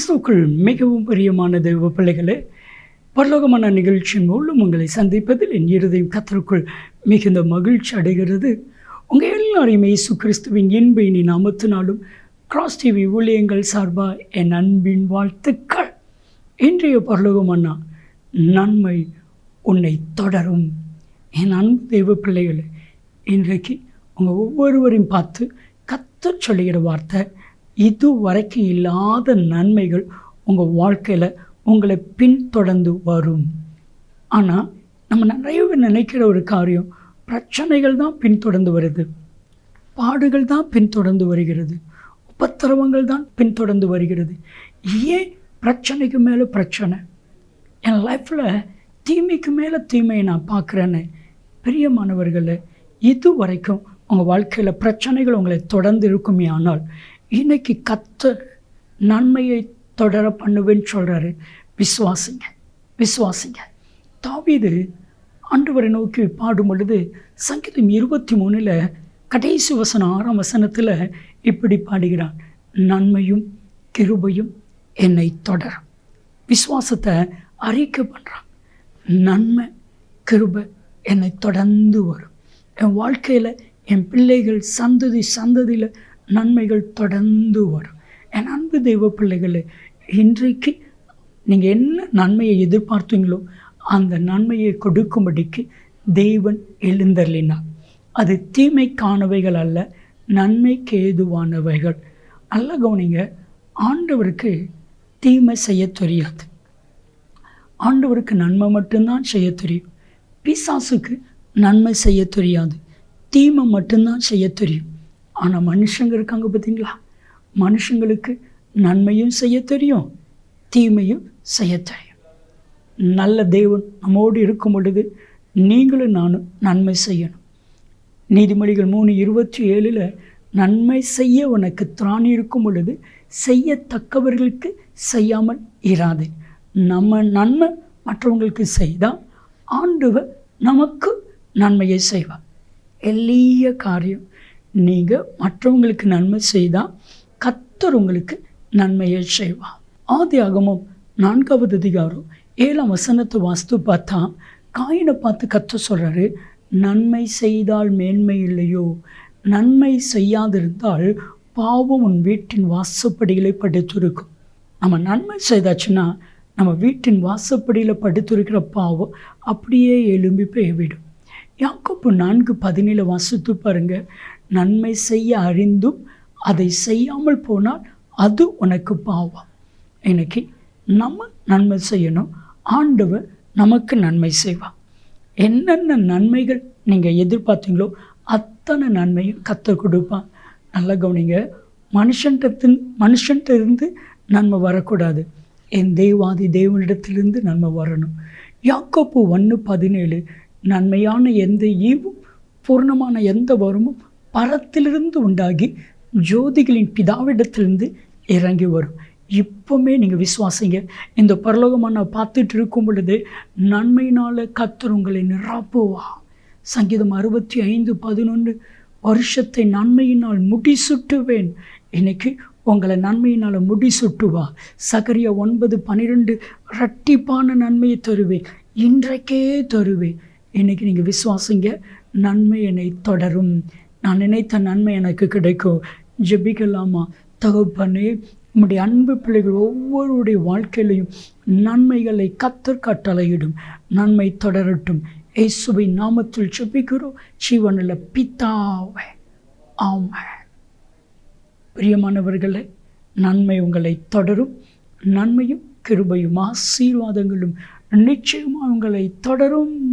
கிறிஸ்துக்குள் மிகவும் பிரியமான தெய்வ பிள்ளைகளே பரலோகமான நிகழ்ச்சியின் மூலம் உங்களை சந்திப்பதில் என் இருதயம் கத்தருக்குள் மிகுந்த மகிழ்ச்சி அடைகிறது. உங்கள் எல்லாரையும் இயேசு கிறிஸ்துவின் இன்பை நீ நாமத்தினாலும் கிராஸ் டிவி ஊழியங்கள் சார்பாக என் அன்பின் வாழ்த்துக்கள். இன்றைய பரலோகமன்னா நன்மை உன்னை தொடரும். என் அன்பு தெய்வ பிள்ளைகளை இன்றைக்கு உங்கள் ஒவ்வொருவரையும் பார்த்து கத்த சொல்லுகிற வார்த்தை இது வரைக்கும் இல்லாத நன்மைகள் உங்கள் வாழ்க்கையில் உங்களை பின்தொடர்ந்து வரும். ஆனால் நம்ம நிறைய நினைக்கிற ஒரு காரியம் பிரச்சனைகள் தான் பின்தொடர்ந்து வருது. பாடுகள் தான் பின்தொடர்ந்து வருகிறது. உபத்திரவங்கள் தான் பின்தொடர்ந்து வருகிறது. ஏன் பிரச்சனைக்கு மேலே பிரச்சனை? என் லைஃப்பில் தீமைக்கு மேலே தீமையை நான் பார்க்குறேன்னு பிரியமானவர்களே இது வரைக்கும் உங்கள் வாழ்க்கையில் பிரச்சனைகள் உங்களை தொடர்ந்து இருக்குமே ஆனால் இன்னைக்கு கத்த நன்மையை தொடர பண்ணுவேன்னு சொல்கிறாரு விசுவாசிங்க விசுவாசிங்க. தாவீது ஆண்டவரை நோக்கி பாடும் பொழுது சங்கீதம் இருபத்தி மூணில் கடைசி வசனம் ஆறாம் வசனத்தில் இப்படி பாடுகிறான் நன்மையும் கிருபையும் என்னை தொடரும் விசுவாசத்தை அறிக்கை பண்ணுறான் நன்மை கிருபை என்னை தொடர்ந்து வரும். என் வாழ்க்கையில் என் பிள்ளைகள் சந்ததி சந்ததியில் நன்மைகள் தொடர்ந்து வரும். என் அன்பு தெய்வ பிள்ளைகளே இன்றைக்கு நீங்கள் என்ன நன்மையை எதிர்பார்த்தீங்களோ அந்த நன்மையை கொடுக்கும்படிக்கு தெய்வன் எழுந்தர்லினார் அது தீமைக்கானவைகள் அல்ல நன்மைக்கு ஏதுவானவைகள் நல்ல கவனிங்க ஆண்டவருக்கு தீமை செய்ய தெரியாது. ஆண்டவருக்கு நன்மை மட்டும்தான் செய்ய தெரியும். பிசாசுக்கு நன்மை செய்ய தெரியாது. தீமை மட்டும்தான் செய்ய தெரியும். ஆனால் மனுஷங்க இருக்காங்க பார்த்தீங்களா மனுஷங்களுக்கு நன்மையும் செய்ய தெரியும் தீமையும் செய்ய தெரியும். நல்ல தேவன் நம்மோடு இருக்கும் பொழுது நீங்களும் நானும் நன்மை செய்யணும். நீதிமொழிகள் மூணு இருபத்தி ஏழில் நன்மை செய்ய உனக்கு திராணி இருக்கும் பொழுது செய்யத்தக்கவர்களுக்கு செய்யாமல் இராது. நம்ம நன்மை மற்றவங்களுக்கு செய்தால் ஆண்டவர் நமக்கு நன்மையை செய்வார். எளிய காரியம் நீங்கள் மற்றவங்களுக்கு நன்மை செய்தால் கத்தர் உங்களுக்கு நன்மையை செய்வார் ஆதி ஆகமும் நான்காவது அதிகாரம் ஏழாம் வசனத்தை வாஸ்து பார்த்தா காயினை பார்த்து கத்த சொல்கிறாரு நன்மை செய்தால் மேன்மை இல்லையோ? நன்மை செய்யாதிருந்தால் பாவம் உன் வீட்டின் வாசப்படிகளை படுத்திருக்கும். நம்ம நன்மை செய்தாச்சுன்னா நம்ம வீட்டின் வாசப்படியில் படுத்திருக்கிற பாவம் அப்படியே எலும்பி போய்விடும். யாக்கோப்பு நான்கு பதினேழு வாசித்து பாருங்கள் நன்மை செய்ய அறிந்தும் அதை செய்யாமல் போனால் அது உனக்கு பாவம். இன்னைக்கு நம்ம நன்மை செய்யணும் ஆண்டவர் நமக்கு நன்மை செய்வார். என்னென்ன நன்மைகள் நீங்கள் எதிர்பார்த்தீங்களோ அத்தனை நன்மையும் கற்றுக் கொடுப்பான் நல்லா கவனிங்க மனுஷன்டத்தின் மனுஷன்ட்ட இருந்து நன்மை வரக்கூடாது. என் தெய்வாதி தேவனிடத்திலிருந்து நன்மை வரணும். யாக்கோப்பு ஒன்று பதினேழு நன்மையான எந்த ஈவும் பூர்ணமான எந்த வரமும் பரத்திலிருந்து உண்டாகி ஜோதிகளின் பிதாவிடத்திலிருந்து இறங்கி வரும். இப்போவுமே நீங்கள் விசுவாசிங்க. இந்த பரலோகமாக நான் பார்த்துட்டு இருக்கும் பொழுது நன்மையினால் கத்தர் உங்களை நிராப்புவா. சங்கீதம் அறுபத்தி ஐந்து பதினொன்று வருஷத்தை நன்மையினால் முடிசுட்டுவேன். இன்னைக்கு உங்களை நன்மையினால் முடிசுட்டுவா. சகரியா ஒன்பது பன்னிரெண்டு ரட்டிப்பான நன்மையை தருவேன். இன்றைக்கே தருவேன். இன்றைக்கி நீங்கள் விசுவாசிங்க. நன்மை என்னை தொடரும். நான் நினைத்த நன்மை எனக்கு கிடைக்கும். ஜெபிக்கலாமா? தகுப்பனே உம்முடைய அன்பு பிள்ளைகள் ஒவ்வொருடைய வாழ்க்கையிலையும் நன்மைகளை கத்தர் கட்டளையிடும். நன்மை தொடரட்டும். இயேசுவை நாமத்தில் ஜெபிக்கிறோம். ஜீவனில் பித்தாவே ஆமை பிரியமானவர்களே நன்மை உங்களை தொடரும். நன்மையும் கிருபையும் ஆசீர்வாதங்களும் நிச்சயமாக உங்களை தொடரும்.